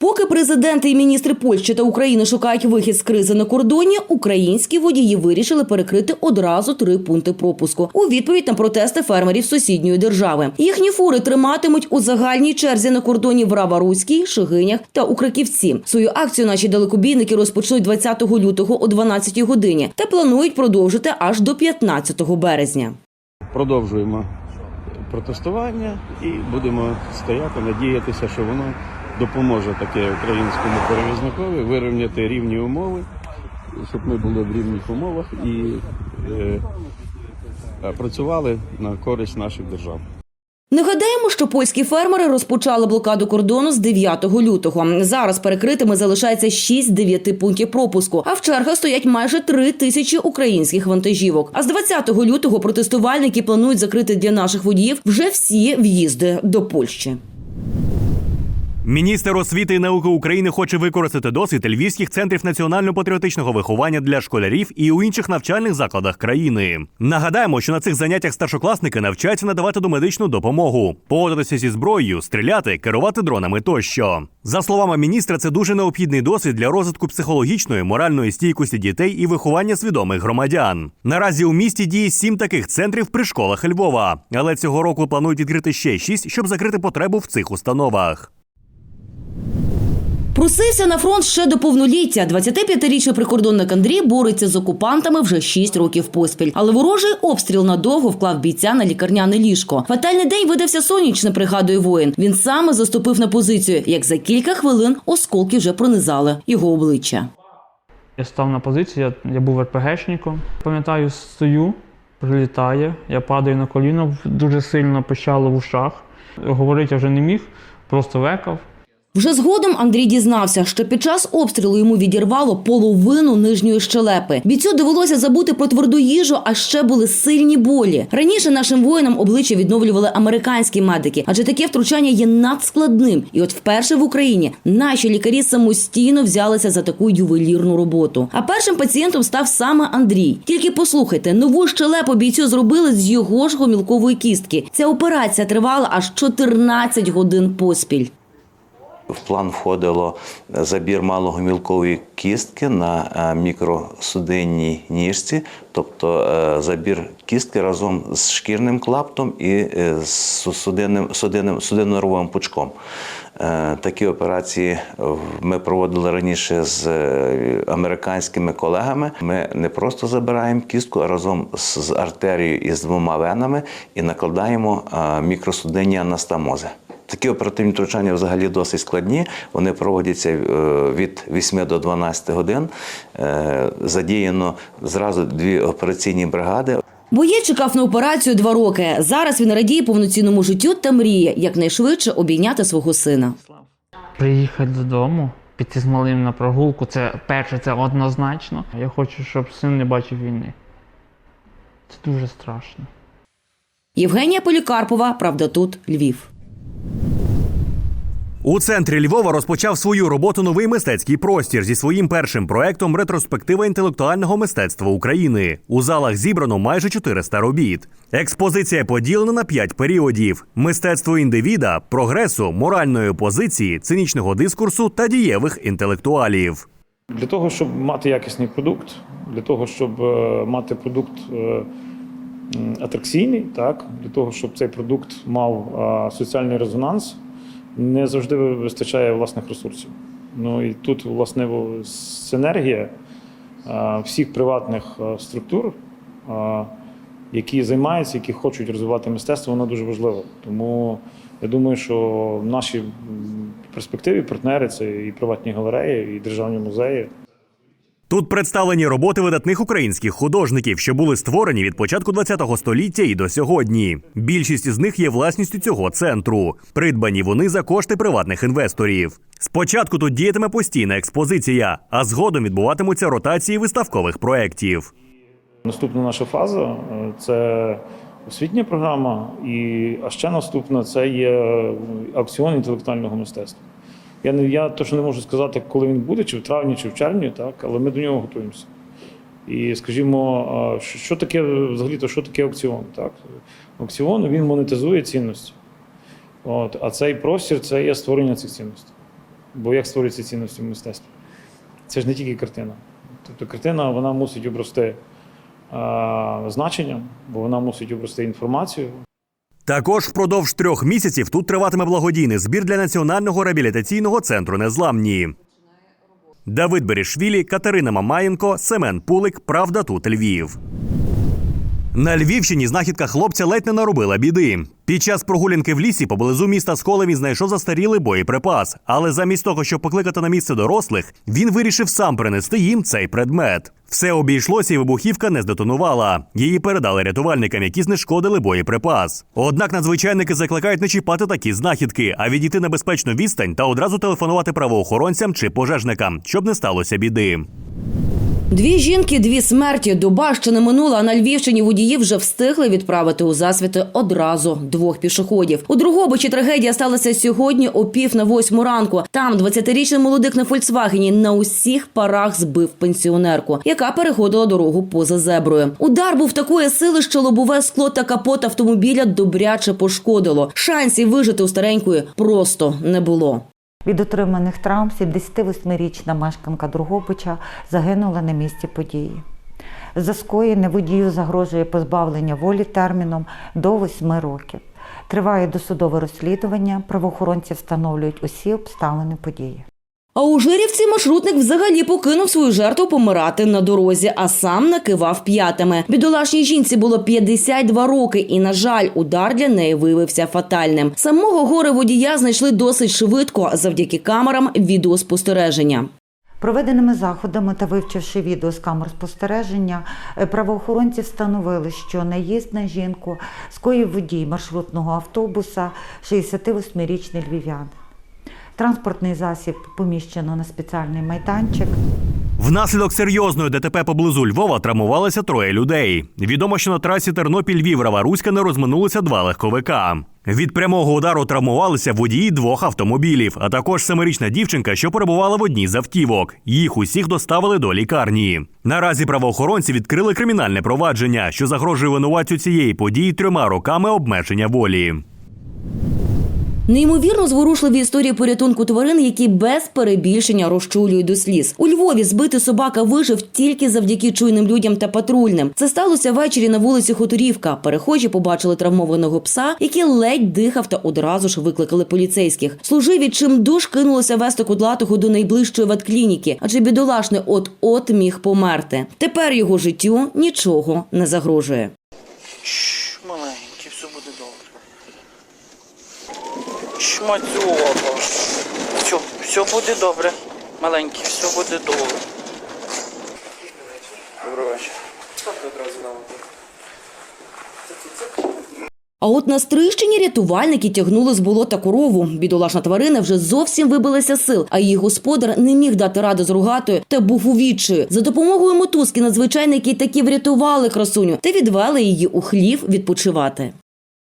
Поки президенти і міністри Польщі та України шукають вихід з кризи на кордоні, українські водії вирішили перекрити одразу три пункти пропуску у відповідь на протести фермерів сусідньої держави. Їхні фури триматимуть у загальній черзі на кордоні в Рава-Руській, Шигинях та у. Свою акцію наші далекобійники розпочнуть 20 лютого о 12 годині та планують продовжити аж до 15 березня. продовжуємо протестування і будемо стояти, надіятися, що воно допоможе таке українському перевізникові вирівняти рівні умови, щоб ми були в рівних умовах і е, працювали на користь наших держав. Нагадаємо, що польські фермери розпочали блокаду кордону з 9 лютого. Зараз перекритими залишається 6 з 9 пунктів пропуску. А в чергах стоять майже 3 тисячі українських вантажівок. А з 20 лютого протестувальники планують закрити для наших водіїв вже всі в'їзди до Польщі. Міністр освіти і науки України хоче використати досвід львівських центрів національно-патріотичного виховання для школярів і у інших навчальних закладах країни. Нагадаємо, що на цих заняттях старшокласники навчаються надавати домедичну допомогу, поводитися зі зброєю, стріляти, керувати дронами тощо. За словами міністра, це дуже необхідний досвід для розвитку психологічної, моральної стійкості дітей і виховання свідомих громадян. Наразі у місті діє сім таких центрів при школах Львова, але цього року планують відкрити ще шість, щоб закрити потребу в цих установах. Просився на фронт ще до повноліття. 25-річний прикордонник Андрій бореться з окупантами вже 6 років поспіль. Але ворожий обстріл надовго вклав бійця на лікарняне ліжко. Фатальний день видався сонячне, пригадує воїн. Він саме заступив на позицію. Як за кілька хвилин осколки вже пронизали його обличчя. Я став на позицію, я, я був РПГшником. Пам'ятаю, стою, прилітає, я падаю на коліно, дуже сильно пищало в ушах. Говорити я вже не міг, просто векав. Вже згодом Андрій дізнався, що під час обстрілу йому відірвало половину нижньої щелепи. Бійцю довелося забути про тверду їжу, а ще були сильні болі. Раніше нашим воїнам обличчя відновлювали американські медики, адже таке втручання є надскладним. І от вперше в Україні наші лікарі самостійно взялися за таку ювелірну роботу. А першим пацієнтом став саме Андрій. Тільки послухайте, нову щелепу бійцю зробили з його ж гомілкової кістки. Ця операція тривала аж 14 годин поспіль. В план входило забір малогомілкової кістки на е, мікросудинній ніжці, тобто е, забір кістки разом з шкірним клаптом і е, з судинним, судинним, судинно-нервовим пучком. Е, Такі операції ми проводили раніше з е, американськими колегами. Ми не просто забираємо кістку, а разом з артерією і з двома венами і накладаємо е, мікросудинні анастамози. Такі оперативні втручання взагалі досить складні. Вони проводяться е, від 8 до 12 годин. Е, Задіяно зразу дві операційні бригади. Боєць чекав на операцію два роки. Зараз він радіє повноцінному життю та мріє якнайшвидше обійняти свого сина. Приїхати додому, піти з малим на прогулку, це перше, це однозначно. Я хочу, щоб син не бачив війни. Це дуже страшно. Євгенія Полікарпова, правда, тут Львів. У центрі Львова розпочав свою роботу новий мистецький простір зі своїм першим проектом ретроспектива інтелектуального мистецтва України. У залах зібрано майже 400 робіт. Експозиція поділена на п'ять періодів: мистецтво індивіда, прогресу, моральної позиції, цинічного дискурсу та дієвих інтелектуалів. Для того, щоб мати якісний продукт, для того, щоб е, мати продукт е, атракційний, так, для того, щоб цей продукт мав е, соціальний резонанс, не завжди вистачає власних ресурсів. Ну і тут, власне, синергія всіх приватних структур, які займаються, які хочуть розвивати мистецтво, вона дуже важлива. Тому я думаю, що в нашій перспективі партнери це і приватні галереї, і державні музеї. Тут представлені роботи видатних українських художників, що були створені від початку ХХ століття і до сьогодні. Більшість із них є власністю цього центру. Придбані вони за кошти приватних інвесторів. Спочатку тут діятиме постійна експозиція, а згодом відбуватимуться ротації виставкових проєктів. Наступна наша фаза е, це освітня програма, і а ще наступна це є аукціон інтелектуального мистецтва. Я не я точно не можу сказати, коли він буде, чи в травні, чи в червні, так, але ми до нього готуємося. І скажімо, що, таке взагалі, то що таке аукціон? Так? Аукціон він монетизує цінності. От, а цей простір це є створення цих цінностей. Бо як створюються цінності в мистецтві? Це ж не тільки картина. Тобто картина вона мусить обрости а, значенням, бо вона мусить обрости інформацією, Також впродовж трьох місяців тут триватиме благодійний збір для Національного реабілітаційного центру Незламні. Давид Берішвілі, Катерина Мамаєнко, Семен Пулик. Правда, тут Львів. На Львівщині знахідка хлопця ледь не наробила біди. Під час прогулянки в лісі поблизу міста Сколи він знайшов застарілий боєприпас. Але замість того, щоб покликати на місце дорослих, він вирішив сам принести їм цей предмет. Все обійшлося, і вибухівка не здетонувала. Її передали рятувальникам, які знешкодили боєприпас. Однак надзвичайники закликають не чіпати такі знахідки, а відійти на безпечну відстань та одразу телефонувати правоохоронцям чи пожежникам, щоб не сталося біди. Дві жінки, дві смерті. Доба ще не минула, а на Львівщині водії вже встигли відправити у засвіти одразу двох пішоходів. У Другобичі трагедія сталася сьогодні о пів на восьму ранку. Там 20-річний молодик на Фольксвагені на усіх парах збив пенсіонерку, яка переходила дорогу поза зеброю. Удар був такої сили, що лобове скло та капот автомобіля добряче пошкодило. Шансів вижити у старенької просто не було. Від отриманих травм 78-річна мешканка Другобича загинула на місці події. За скоєне водію загрожує позбавлення волі терміном до 8 років. Триває досудове розслідування, правоохоронці встановлюють усі обставини події. А у Жирівці маршрутник взагалі покинув свою жертву помирати на дорозі, а сам накивав п'ятами. Бідолашній жінці було 52 роки, і, на жаль, удар для неї виявився фатальним. Самого горе водія знайшли досить швидко завдяки камерам відеоспостереження. Проведеними заходами та вивчивши відео з камер спостереження, е, правоохоронці встановили, що наїзд на жінку скоїв водій маршрутного автобуса 68-річний львів'янин. Транспортний засіб поміщено на спеціальний майданчик. Внаслідок серйозної ДТП поблизу Львова травмувалося троє людей. Відомо, що на трасі Тернопіль-Львів Руська не розминулися два легковика. Від прямого удару травмувалися водії двох автомобілів, а також семирічна дівчинка, що перебувала в одній з автівок. Їх усіх доставили до лікарні. Наразі правоохоронці відкрили кримінальне провадження, що загрожує винуватцю цієї події трьома роками обмеження волі. Неймовірно зворушливі історії порятунку тварин, які без перебільшення розчулюють до сліз. У Львові збитий собака вижив тільки завдяки чуйним людям та патрульним. Це сталося ввечері на вулиці Хуторівка. Перехожі побачили травмованого пса, який ледь дихав та одразу ж викликали поліцейських. Служиві чим душ кинулося вести кудлатого до найближчої ветклініки, адже бідолашний от-от міг померти. Тепер його життю нічого не загрожує. Маленький, все буде добре. Шматьово. Все, все буде добре. Маленький, все буде добре. Добрий вечір. А от на Стрищині рятувальники тягнули з болота корову. Бідолашна тварина вже зовсім вибилася сил, а її господар не міг дати ради з рогатою та був у відчаю. За допомогою мотузки надзвичайники таки врятували красуню та відвели її у хлів відпочивати.